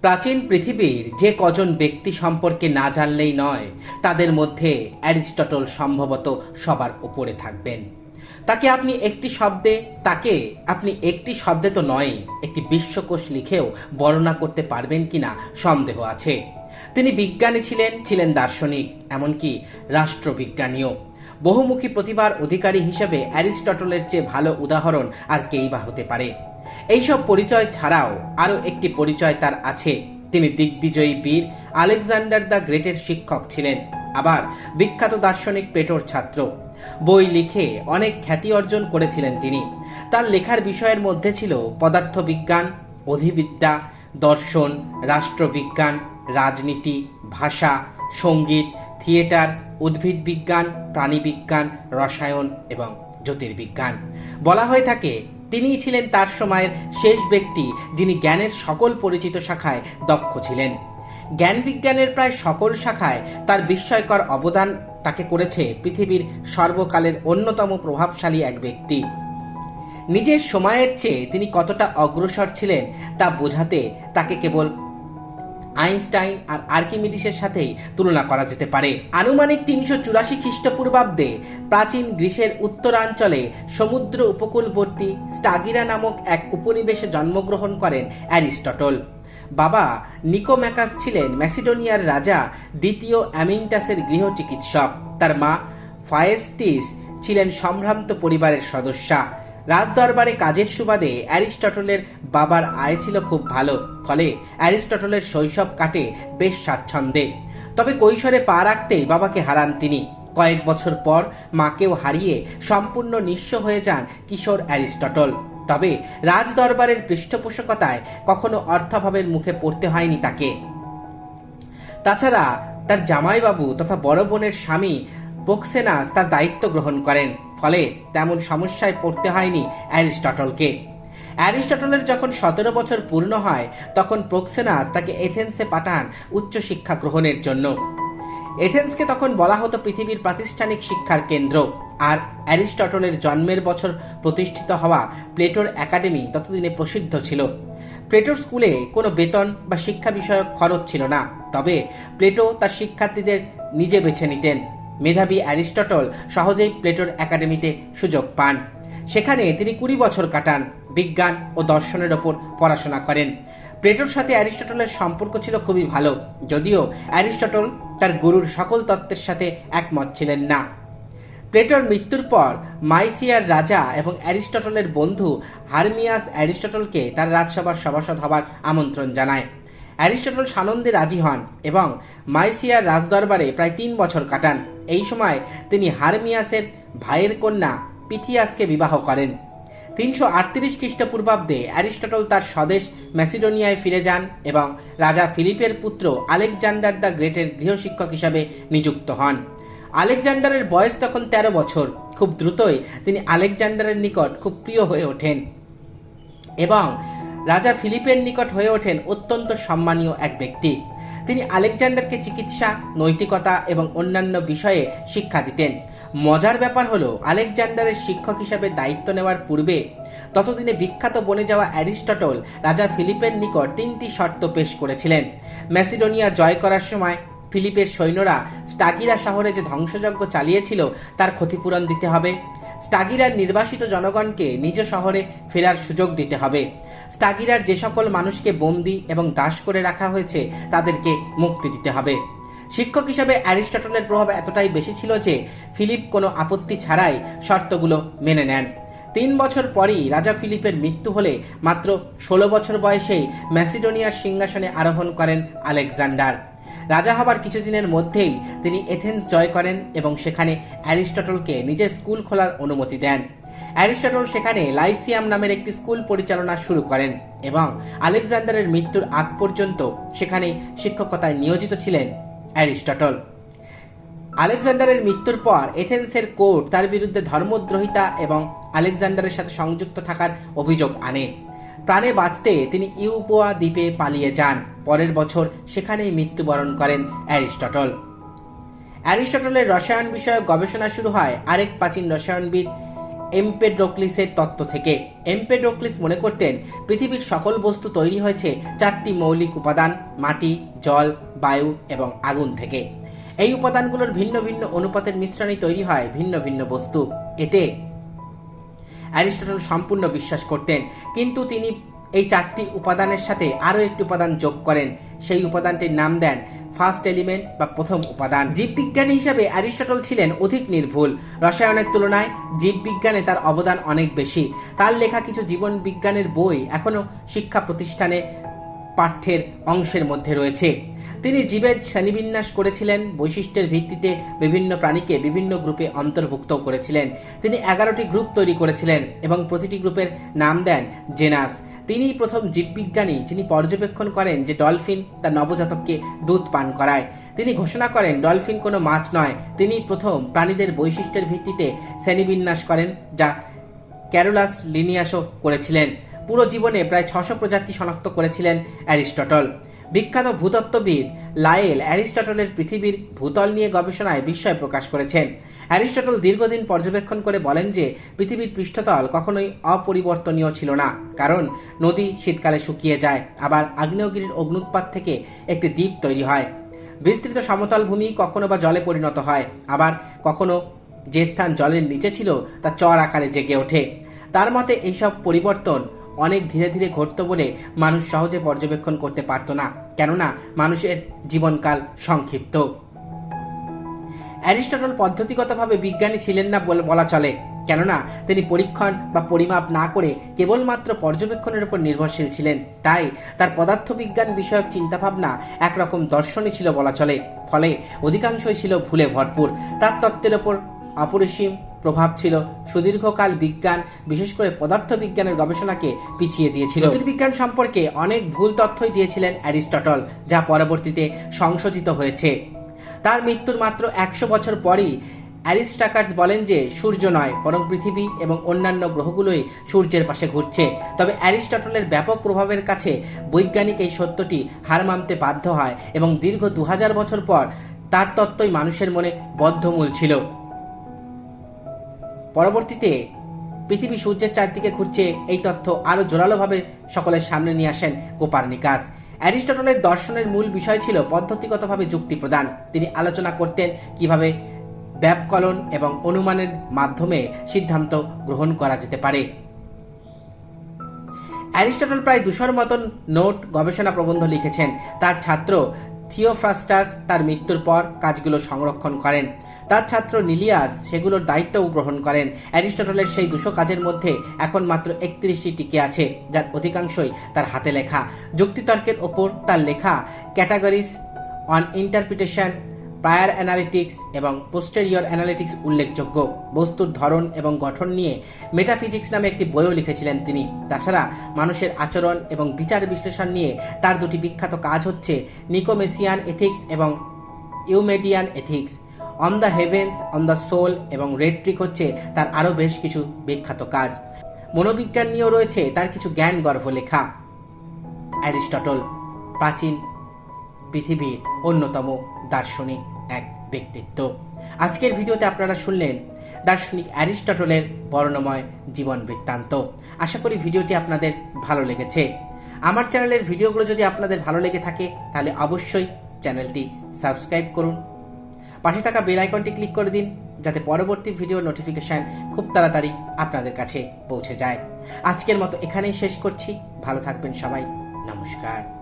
প্রাচীন পৃথিবীর যে কজন ব্যক্তি সম্পর্কে না জানলেই নয়, তাদের মধ্যে অ্যারিস্টটল সম্ভবত সবার উপরে থাকবেন। তাকে আপনি একটি শব্দে, তাকে আপনি একটি শব্দে তো নয়, একটি বিশ্বকোষ লিখেও বর্ণনা করতে পারবেন কিনা সন্দেহ আছে। তিনি বিজ্ঞানী ছিলেন ছিলেন দার্শনিক, এমনকি রাষ্ট্রবিজ্ঞানীও। বহুমুখী প্রতিভার অধিকারী হিসেবে অ্যারিস্টটলের চেয়ে ভালো উদাহরণ আর কেই বা হতে পারে। এইসব পরিচয় ছাড়াও আরও একটি পরিচয় তার আছে। তিনি দিগ্বিজয়ী বীর আলেকজান্ডার দ্য গ্রেটের শিক্ষক ছিলেন, আবার বিখ্যাত দার্শনিক পেটোর ছাত্র। বই লিখে অনেক খ্যাতি অর্জন করেছিলেন তিনি। তার লেখার বিষয়ের মধ্যে ছিল পদার্থবিজ্ঞান, অধিবিদ্যা, দর্শন, রাষ্ট্রবিজ্ঞান, রাজনীতি, ভাষা, সংগীত, থিয়েটার, উদ্ভিদ বিজ্ঞান প্রাণীবিজ্ঞান রসায়ন এবং জ্যোতির্বিজ্ঞান। বলা হয়ে থাকে তিনিই ছিলেন তার সময়ের শেষ ব্যক্তি, যিনি জ্ঞানের সকল পরিচিত শাখায় দক্ষ ছিলেন। জ্ঞান বিজ্ঞানের প্রায় সকল শাখায় তার বিস্ময়কর অবদান তাকে করেছে পৃথিবীর সর্বকালের অন্যতম প্রভাবশালী এক ব্যক্তি। নিজের সময়ের চেয়ে তিনি কতটা অগ্রসর ছিলেন তা বোঝাতে তাকে কেবল আইনস্টাইন আর আর্কিমিডিসের সাথেই তুলনা করা যেতে পারে। আনুমানিক তিনশো চুরাশি খ্রিস্টপূর্বাব্দে প্রাচীন গ্রীসের উত্তরাঞ্চলে সমুদ্র উপকূলবর্তী স্টাগিরা নামক এক উপনিবেশে জন্মগ্রহণ করেন অ্যারিস্টটল। বাবা নিকোম্যাকাস ছিলেন ম্যাসিডোনিয়ার রাজা দ্বিতীয় অ্যামিনটাসের গৃহ চিকিৎসক। তার মা ফায়েস্তিস ছিলেন সম্ভ্রান্ত পরিবারের সদস্যা। রাজদরবারে কাজের সুবাদে অ্যারিস্টটলের বাবার আয় ছিল খুব ভালো, ফলে অ্যারিস্টটলের শৈশব কাটে বেশ স্বাচ্ছন্দ্যে। তবে কৈশোরে পা রাখতেই বাবাকে হারান তিনি। কয়েক বছর পর মাকেও হারিয়ে সম্পূর্ণ নিঃস্ব হয়ে যান কিশোর অ্যারিস্টটল। তবে রাজদরবারের পৃষ্ঠপোষকতায় কখনো অর্থাভাবের মুখে পড়তে হয়নি তাকে। তাছাড়া তার জামাইবাবু তথা বড় বোনের স্বামী প্রক্সেনাস তার দায়িত্ব গ্রহণ করেন। ফলে তেমন সমস্যায় পড়তে হয়নি অ্যারিস্টটলকে। অ্যারিস্টটলের যখন সতেরো বছর পূর্ণ হয়, তখন প্রোক্সেনাস তাকে এথেন্সে পাঠান উচ্চশিক্ষা গ্রহণের জন্য। এথেন্সকে তখন বলা হতো পৃথিবীর প্রাতিষ্ঠানিক শিক্ষার কেন্দ্র। আর অ্যারিস্টটলের জন্মের বছর প্রতিষ্ঠিত হওয়া প্লেটোর একাডেমি ততদিনে প্রসিদ্ধ ছিল। প্লেটোর স্কুলে কোনো বেতন বা শিক্ষা বিষয়ক খরচ ছিল না। তবে প্লেটো তার শিক্ষার্থীদের নিজে বেছে নিতেন। মেধাবী অ্যারিস্টটল সহজেই প্লেটোর একাডেমিতে সুযোগ পান। সেখানে তিনি কুড়ি বছর কাটান, বিজ্ঞান ও দর্শনের ওপর পড়াশোনা করেন। প্লেটোর সাথে অ্যারিস্টটলের সম্পর্ক ছিল খুবই ভালো, যদিও অ্যারিস্টটল তার গুরুর সকল তত্ত্বের সাথে একমত ছিলেন না। প্লেটোর মৃত্যুর পর মাইসিয়ার রাজা এবং অ্যারিস্টটলের বন্ধু হারমিয়াস অ্যারিস্টটলকে তার রাজসভার সভাসদ হবার আমন্ত্রণ জানায়। অ্যারিস্টটল সানন্দে রাজি হন এবং মাইসিয়ার রাজদরবারে প্রায় তিন বছর কাটান। এই সময় তিনি হারমিয়াসের ভাইয়ের কন্যা পিথিয়াসকে বিবাহ করেন। তিনশো আটত্রিশ খ্রিস্টপূর্বাব্দে অ্যারিস্টটল তার স্বদেশ ম্যাসিডোনিয়ায় ফিরে যান এবং রাজা ফিলিপের পুত্র আলেকজান্ডার দ্য গ্রেটের গৃহশিক্ষক হিসাবে নিযুক্ত হন। আলেকজান্ডারের বয়স তখন ১৩ বছর। খুব দ্রুতই তিনি আলেকজান্ডারের নিকট খুব প্রিয় হয়ে ওঠেন এবং রাজা ফিলিপের নিকট হয়ে ওঠেন অত্যন্ত সম্মানীয় এক ব্যক্তি। তিনি আলেকজান্ডারকে চিকিৎসা, নৈতিকতা এবং অন্যান্য বিষয়ে শিক্ষা দিতেন। মজার ব্যাপার হলো, আলেকজান্ডারের শিক্ষক হিসাবে দায়িত্ব নেওয়ার পূর্বে ততদিনে বিখ্যাত বনে যাওয়া অ্যারিস্টটল রাজা ফিলিপের নিকট তিনটি শর্ত পেশ করেছিলেন। ম্যাসিডোনিয়া জয় করার সময় ফিলিপের সৈন্যরা স্টাগিরা শহরে যে ধ্বংসযজ্ঞ চালিয়েছিল, তার ক্ষতিপূরণ দিতে হবে। স্টাগিরার নির্বাসিত জনগণকে নিজ শহরে ফেরার সুযোগ দিতে হবে। স্টাগিরার যে সকল মানুষকে বন্দি এবং দাস করে রাখা হয়েছে, তাদেরকে মুক্তি দিতে হবে। শিক্ষক হিসাবে অ্যারিস্টটলের প্রভাব এতটাই বেশি ছিল যে, ফিলিপ কোনো আপত্তি ছাড়াই শর্তগুলো মেনে নেন। তিন বছর পরই রাজা ফিলিপের মৃত্যু হলে মাত্র ষোলো বছর বয়সেই ম্যাসিডোনিয়ার সিংহাসনে আরোহণ করেন আলেকজান্ডার। রাজা হবার কিছুদিনের মধ্যেই তিনি এথেন্স জয় করেন এবং সেখানে অ্যারিস্টটলকে নিজের স্কুল খোলার অনুমতি দেন। অ্যারিস্টটল সেখানে লাইসিয়াম নামের একটি স্কুল পরিচালনা শুরু করেন এবং আলেকজান্ডারের মৃত্যুর আগ পর্যন্ত সেখানে শিক্ষকতায় নিয়োজিত ছিলেন অ্যারিস্টটল। আলেকজান্ডারের মৃত্যুর পর এথেন্সের কোর্ট তার বিরুদ্ধে ধর্মদ্রোহিতা এবং আলেকজান্ডারের সাথে সংযুক্ত থাকার অভিযোগ আনে। প্রাণে বাঁচতে তিনি ইউপোয়া দ্বীপে পালিয়ে যান। পরের বছর সেখানেই মৃত্যুবরণ করেন অ্যারিস্টটল। অ্যারিস্টটলের রসায়ন বিষয়ক গবেষণা শুরু হয় আরেক প্রাচীন রসায়নবিদ এমপেড্রোক্লিসের তত্ত্ব থেকে। এমপেড্রোক্লিস মনে করতেন পৃথিবীর সকল বস্তু তৈরি হয়েছে চারটি মৌলিক উপাদান, মাটি, জল, বায়ু এবং আগুন থেকে। এই উপাদানগুলোর ভিন্ন ভিন্ন অনুপাতের মিশ্রণে তৈরি হয় ভিন্ন ভিন্ন বস্তু। এতে অ্যারিস্টটল সম্পূর্ণ বিশ্বাস করতেন, কিন্তু তিনি এই চারটি উপাদানের সাথে আরও একটি উপাদান যোগ করেন। সেই উপাদানটির নাম দেন ফার্স্ট এলিমেন্ট বা প্রথম উপাদান। জীববিজ্ঞানী হিসাবে অ্যারিস্টটল ছিলেন অধিক নির্ভুল। রসায়নের তুলনায় জীববিজ্ঞানে তার অবদান অনেক বেশি। তার লেখা কিছু জীবন বিজ্ঞানের বই এখনও শিক্ষা প্রতিষ্ঠানে পাঠ্যের অংশের মধ্যে রয়েছে। তিনি জীবের শ্রেণীবিন্যাস করেছিলেন, বৈশিষ্ট্যের ভিত্তিতে বিভিন্ন প্রাণীকে বিভিন্ন গ্রুপে অন্তর্ভুক্ত করেছিলেন। তিনি এগারোটি গ্রুপ তৈরি করেছিলেন এবং প্রতিটি গ্রুপের নাম দেন জেনাস। তিনিই প্রথম জীববিজ্ঞানী যিনি পর্যবেক্ষণ করেন যে ডলফিন তার নবজাতককে দুধ পান করায়। তিনি ঘোষণা করেন, ডলফিন কোনো মাছ নয়। তিনি প্রথম প্রাণীদের বৈশিষ্ট্যের ভিত্তিতে শ্রেণীবিন্যাস করেন, যা ক্যারোলাস লিনিয়াসও করেছিলেন। পুরো জীবনে প্রায় ছশো প্রজাতি শনাক্ত করেছিলেন অ্যারিস্টটল। বিখ্যাত ভূতত্ত্ববিদ লায়েল অ্যারিস্টটলের পৃথিবীর ভূতল নিয়ে গবেষণায় বিস্ময় প্রকাশ করেছেন। অ্যারিস্টটল দীর্ঘদিন পর্যবেক্ষণ করে বলেন যে, পৃথিবীর পৃষ্ঠতল কখনোই অপরিবর্তনীয় ছিল না, কারণ নদী শীতকালে শুকিয়ে যায়, আবার আগ্নেয়গিরির অগ্নুৎপাত থেকে একটি দ্বীপ তৈরি হয়। বিস্তৃত সমতল ভূমি কখনো বা জলে পরিণত হয়, আবার কখনো যে স্থান জলের নিচে ছিল তা চর আকারে জেগে ওঠে। তার মতে, এইসব পরিবর্তন অনেক ধীরে ধীরে ঘটত বলে মানুষ সহজে পর্যবেক্ষণ করতে পারত না। কেননা, মানুষের জীবনকাল সংক্ষিপ্ত। অ্যারিস্টটল পদ্ধতিগতভাবে বিজ্ঞানী ছিলেন না বলে চলে। কেননা, তিনি পরীক্ষণ বা পরিমাপ না করে কেবলমাত্র পর্যবেক্ষণের উপর নির্ভরশীল ছিলেন। তাই তার পদার্থবিজ্ঞান বিষয়ক চিন্তাভাবনা একরকম দর্শনই ছিল বলা চলে। ফলে অধিকাংশই ছিল ভুলে ভরপুর। তার তত্ত্বের ওপর অপরিসীম প্রভাব ছিল। সুদীর্ঘকাল বিজ্ঞান, বিশেষ করে পদার্থবিজ্ঞানের গবেষণাকে পিছিয়ে দিয়েছিল। জ্যোতির্বিজ্ঞান সম্পর্কে অনেক ভুল তথ্যই দিয়েছিলেন অ্যারিস্টটল, যা পরবর্তীতে সংশোধিত হয়েছে। তার মৃত্যুর মাত্র একশো বছর পরই অ্যারিস্টাকার্স বলেন যে, সূর্য নয়, বরং পৃথিবী এবং অন্যান্য গ্রহগুলোই সূর্যের পাশে ঘুরছে। তবে অ্যারিস্টটলের ব্যাপক প্রভাবের কাছে বৈজ্ঞানিক এই সত্যটি হার মানতে বাধ্য হয় এবং দীর্ঘ দু হাজার বছর পর তার তত্ত্বই মানুষের মনে বদ্ধমূল ছিল। পরবর্তীতে পৃথিবী সূর্যের চারদিকে ঘুরছে, এই তথ্য আরও জোরালোভাবে সকলের সামনে নিয়ে আসেন কোপার্নিকাস। অ্যারিস্টটলের দর্শনের মূল বিষয় ছিল পদ্ধতিগতভাবে যুক্তি প্রদান। তিনি আলোচনা করতেন কীভাবে ব্যাপকলন এবং অনুমানের মাধ্যমে সিদ্ধান্ত গ্রহণ করা যেতে পারে। অ্যারিস্টটল প্রায় দুশোর মতন নোট গবেষণা প্রবন্ধ লিখেছেন। তার ছাত্র থিওফ্রাস্টাস তার মৃত্যুর পর কাজগুলো সংরক্ষণ করেন। তার ছাত্র নিলিয়াস সেগুলোর দায়িত্ব গ্রহণ করেন। অ্যারিস্টটলের সেই দুশো কাজের মধ্যে এখন মাত্র একত্রিশটি টিকে আছে, যার অধিকাংশই তার হাতে লেখা। যুক্তিতর্কের ওপর তার লেখা categories on interpretation prior analytics এবং পোস্টেরিয়র অ্যানালিটিক্স উল্লেখযোগ্য। বস্তুর ধরন এবং গঠন নিয়ে মেটাফিজিক্স নামে একটি বইও লিখেছিলেন তিনি। তাছাড়া মানুষের আচরণ এবং বিচার বিশ্লেষণ নিয়ে তার দুটি বিখ্যাত কাজ হচ্ছে নিকোমেসিয়ান এথিক্স এবং Eudemian Ethics. On the Heavens On the Soul এবং রেডট্রিক হচ্ছে তার আরও বেশ কিছু বিখ্যাত কাজ। মনোবিজ্ঞান নিয়েও রয়েছে তার কিছু জ্ঞান গর্ভ লেখা। অ্যারিস্টটল, প্রাচীন পৃথিবীর অন্যতম। দার্শনিক এক ব্যক্তিত্ব। আজকের ভিডিওতে আপনারা শুনলেন দার্শনিক অ্যারিস্টটলের বর্ণময় জীবন বৃত্তান্ত। আশা করি ভিডিওটি আপনাদের ভালো লেগেছে। আমার চ্যানেলের ভিডিওগুলো যদি আপনাদের ভালো লেগে থাকে, তাহলে অবশ্যই চ্যানেলটি সাবস্ক্রাইব করুন। পাশে থাকা বেল আইকনটি ক্লিক করে দিন, যাতে পরবর্তী ভিডিও নোটিফিকেশান খুব তাড়াতাড়ি আপনাদের কাছে পৌঁছে যায়। আজকের মতো এখানেই শেষ করছি। ভালো থাকবেন সবাই। নমস্কার।